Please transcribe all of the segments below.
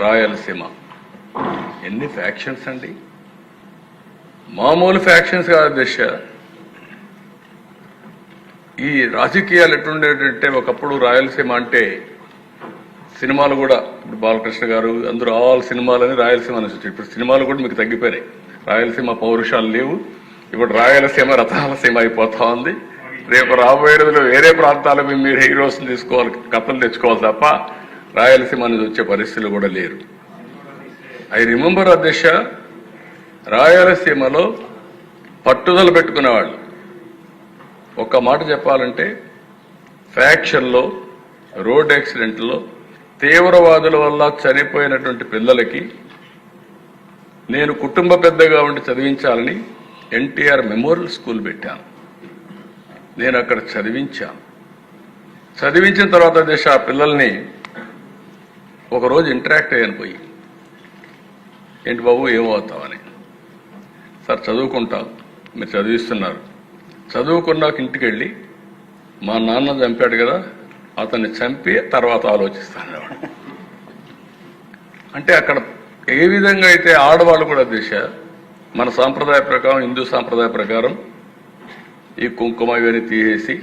రాయలసీమ. ఎన్ని ఫ్యాక్షన్స్ అండి? మామూలు ఫ్యాక్షన్స్ కాదు దశ ఈ రాజకీయాలు ఎట్లుండేటంటే ఒకప్పుడు రాయలసీమ అంటే సినిమాలు కూడా ఇప్పుడు బాలకృష్ణ గారు అందరూ ఆల్ సినిమాలని రాయలసీమ అని వచ్చాయి ఇప్పుడు సినిమాలు కూడా మీకు తగ్గిపోయినాయి. రాయలసీమ పౌరుషాలు లేవు. ఇప్పుడు రాయలసీమ రథాలసీమ అయిపోతా ఉంది. రేపు రాబోయే రోజుల్లో వేరే ప్రాంతాలకు మీరు హీరోస్ని తీసుకోవాలి కథలు తెచ్చుకోవాలి తప్ప రాయలసీమ అనేది వచ్చే పరిస్థితులు కూడా లేరు. ఐ రిమెంబర్ అధ్యక్ష రాయలసీమలో పట్టుదల పెట్టుకునేవాళ్ళు. ఒక్క మాట చెప్పాలంటే ఫ్యాక్షన్లో రోడ్ యాక్సిడెంట్లో తీవ్రవాదుల వల్ల చనిపోయినటువంటి పిల్లలకి నేను కుటుంబ పెద్దగా ఉండి చదివించాలని ఎన్టీఆర్ మెమోరియల్ స్కూల్ పెట్టాను. నేను అక్కడ చదివించాను. చదివించిన తర్వాత దేశ ఆ పిల్లల్ని ఒకరోజు ఇంటరాక్ట్ అయ్యాను పోయి. ఏంటి బాబు ఏమవుతావని సార్ చదువుకుంటాం మీరు చదివిస్తున్నారు. చదువుకున్నాక ఇంటికి వెళ్ళి మా నాన్న చంపాడు కదా అతన్ని చంపి తర్వాత ఆలోచిస్తాను. అంటే అక్కడ ఏ విధంగా అయితే ఆడవాళ్ళు కూడా దిశ మన సాంప్రదాయ ప్రకారం హిందూ సాంప్రదాయ ప్రకారం ఈ కుంకుమ ఇవన్నీ తీసేసి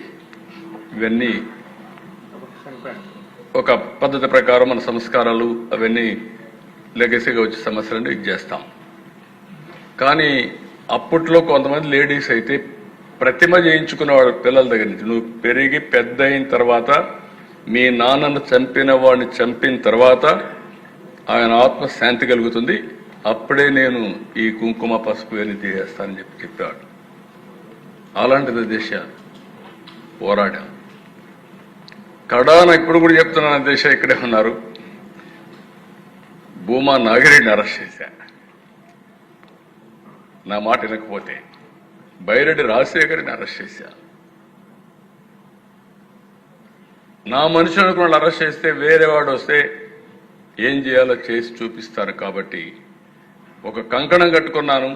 ఇవన్నీ ఒక పద్ధతి ప్రకారం మన సంస్కారాలు అవన్నీ లెగసీగా వచ్చే సమస్యలను ఇది చేస్తాం. కానీ అప్పట్లో కొంతమంది లేడీస్ అయితే ప్రతిమ చేయించుకునేవాడు పిల్లల దగ్గర నుంచి నువ్వు పెరిగి పెద్ద అయిన తర్వాత మీ నాన్నను చంపిన వాడిని చంపిన తర్వాత ఆయన ఆత్మ శాంతి కలుగుతుంది. అప్పుడే నేను ఈ కుంకుమ పసుపు అని తీసేస్తానని చెప్పి చెప్పాడు అలాంటిది దిశ పోరాడాం. కడాన ఇప్పుడు కూడా చెప్తున్నాను దేశ ఇక్కడే ఉన్నారు. భూమా నాగిరెడ్డిని అరెస్ట్ చేశా. నా మాట వినకపోతే బైరెడ్డి రాజశేఖర్ని అరెస్ట్ చేశా. నా మనిషి అనుకున్న అరెస్ట్ చేస్తే వేరే వాడు వస్తే ఏం చేయాలో చేసి చూపిస్తారు కాబట్టి ఒక కంకణం కట్టుకున్నాను.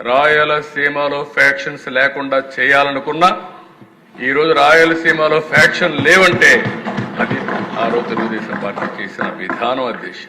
రాయలసీమలో ఫ్యాక్షన్స్ లేకుండా చేయాలనుకున్నా ఈరోజు రాయలసీమలో ఫ్యాక్షన్ లేవంటే అది ఆ రోజు తెలుగుదేశం పార్టీ చేసిన విధానం అధ్యక్ష